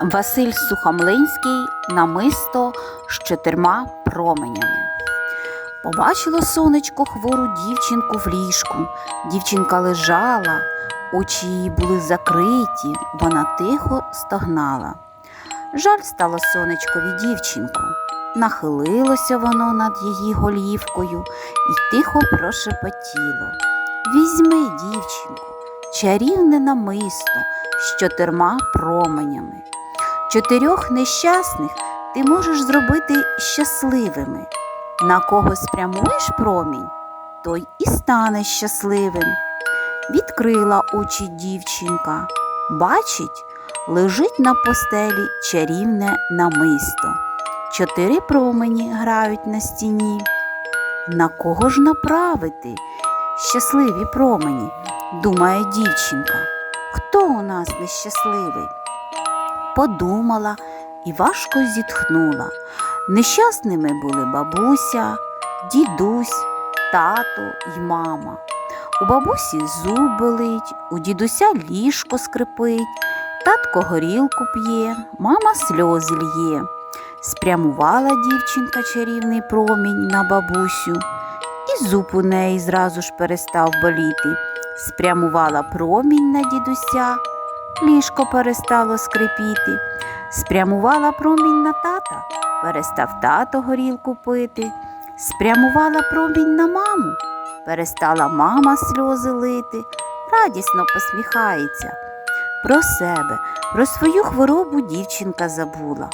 Василь Сухомлинський намисто з чотирма променями. Побачило сонечко хвору дівчинку в ліжку. Дівчинка лежала, очі її були закриті, вона тихо стогнала. Жаль стало сонечкові дівчинку. Нахилилося воно над її голівкою і тихо прошепотіло. Візьми, дівчинку, чарівне намисто з чотирма променями. Чотирьох нещасних ти можеш зробити щасливими. На кого спрямуєш промінь, той і стане щасливим. Відкрила очі дівчинка. Бачить, лежить на постелі чарівне намисто. Чотири промені грають на стіні. На кого ж направити щасливі промені? думає дівчинка. Хто у нас нещасливий? Подумала і важко зітхнула. Нещасними були бабуся, дідусь, тато й мама. У бабусі зуб болить, у дідуся ліжко скрипить, татко горілку п'є, мама сльози л'є. Спрямувала дівчинка чарівний промінь на бабусю, і зуб у неї зразу ж перестав боліти. Спрямувала промінь на дідуся, ліжко перестало скрипіти. Спрямувала промінь на тата, перестав тато горілку пити. Спрямувала промінь на маму, перестала мама сльози лити, радісно посміхається. Про себе, про свою хворобу дівчинка забула.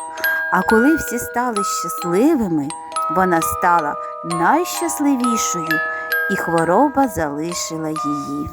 А коли всі стали щасливими, вона стала найщасливішою, і хвороба залишила її.